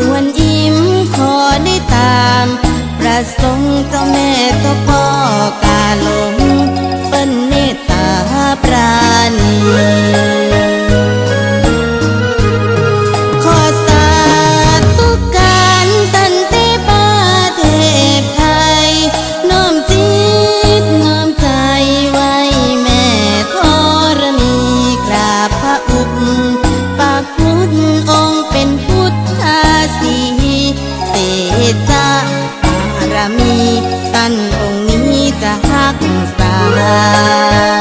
กวนอิ่มขอได้ตาม ประสงค์เจ้าแม่เจ้าพ่อ นั้นองค์นี้จะหักตา